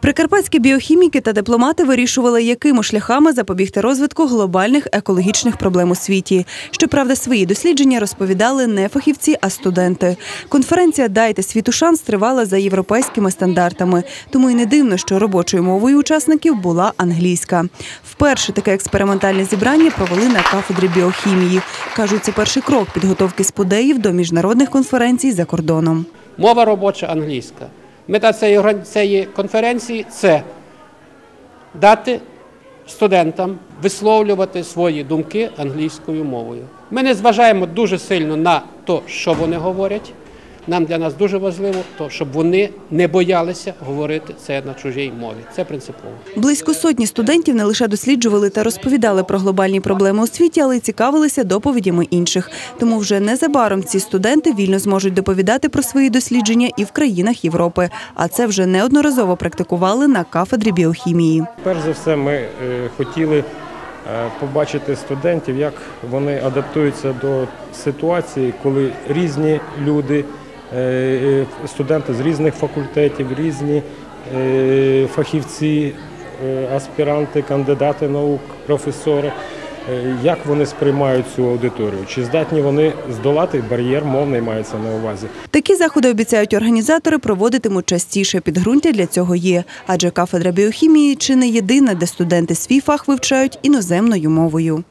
Прикарпатські біохіміки та дипломати вирішували, якими шляхами запобігти розвитку глобальних екологічних проблем у світі. Щоправда, свої дослідження розповідали не фахівці, а студенти. Конференція Дайте світу шанс тривала за європейськими стандартами. Тому й не дивно, що робочою мовою учасників була англійська. Вперше таке експериментальне зібрання провели на кафедрі біохімії. кажуть, це перший крок підготовки спудеїв до міжнародних конференцій за кордоном. Мова робоча англійська. Мета цієї, конференції це дати студентам висловлювати свої думки англійською мовою. Ми не зважаємо дуже сильно на те, що вони говорять. Нам для нас дуже важливо, то, щоб вони не боялися говорити це на чужій мові. Це принципово. Близько сотні студентів не лише досліджували та розповідали про глобальні проблеми у світі, але й цікавилися доповідями інших. Тому вже незабаром ці студенти вільно зможуть доповідати про свої дослідження і в країнах Європи. А це вже неодноразово практикували на кафедрі біохімії. Перш за все, ми е, хотіли е, побачити студентів, як вони адаптуються до ситуації, коли різні люди, студенти з різних факультетів, різні е, фахівці, е, аспіранти, кандидати наук, професори. е, Як вони сприймають цю аудиторію? Чи здатні вони здолати бар'єр мовний мається на увазі? Такі заходи обіцяють організатори проводитимуть частіше. Підґрунтя для цього є, адже кафедра біохімії чи не єдина, де студенти свій фах вивчають іноземною мовою.